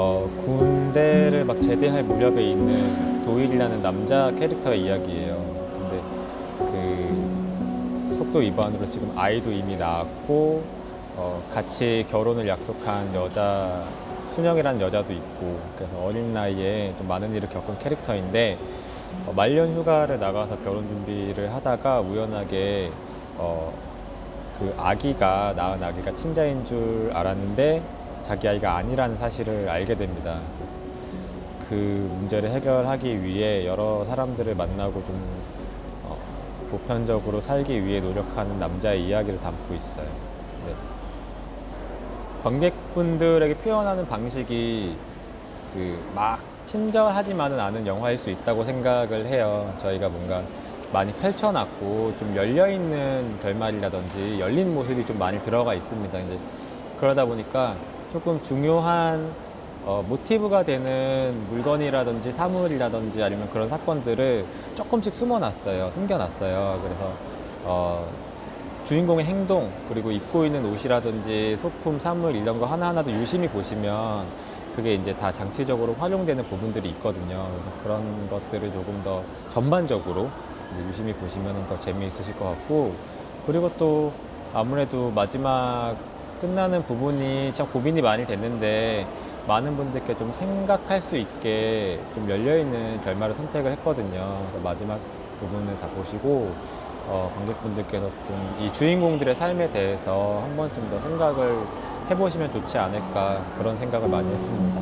어, 군대를 막 제대할 무렵에 있는 도일이라는 남자 캐릭터의 이야기예요. 근데 그 속도 위반으로 지금 아이도 이미 낳았고 어, 같이 결혼을 약속한 여자 순영이라는 여자도 있고 그래서 어린 나이에 좀 많은 일을 겪은 캐릭터인데 어, 말년 휴가를 나가서 결혼 준비를 하다가 우연하게 어, 그 아기가 낳은 아기가 친자인 줄 알았는데 자기 아이가 아니라는 사실을 알게 됩니다. 그 문제를 해결하기 위해 여러 사람들을 만나고 좀 어, 보편적으로 살기 위해 노력하는 남자의 이야기를 담고 있어요. 네. 관객분들에게 표현하는 방식이 그 막 친절하지만은 않은 영화일 수 있다고 생각을 해요. 저희가 뭔가 많이 펼쳐놨고 좀 열려 있는 결말이라든지 열린 모습이 좀 많이 들어가 있습니다. 이제 그러다 보니까 조금 중요한 어, 모티브가 되는 물건이라든지 사물이라든지 아니면 그런 사건들을 조금씩 숨어놨어요. 숨겨놨어요. 그래서 어, 주인공의 행동 그리고 입고 있는 옷이라든지 소품, 사물 이런 거 하나하나도 유심히 보시면 그게 이제 다 장치적으로 활용되는 부분들이 있거든요. 그래서 그런 것들을 조금 더 전반적으로 유심히 보시면 더 재미있으실 것 같고 그리고 또 아무래도 마지막 끝나는 부분이 참 고민이 많이 됐는데 많은 분들께 좀 생각할 수 있게 좀 열려있는 결말을 선택을 했거든요. 그래서 마지막 부분을 다 보시고 어, 관객분들께서 좀 이 주인공들의 삶에 대해서 한 번쯤 더 생각을 해보시면 좋지 않을까 그런 생각을 많이 했습니다.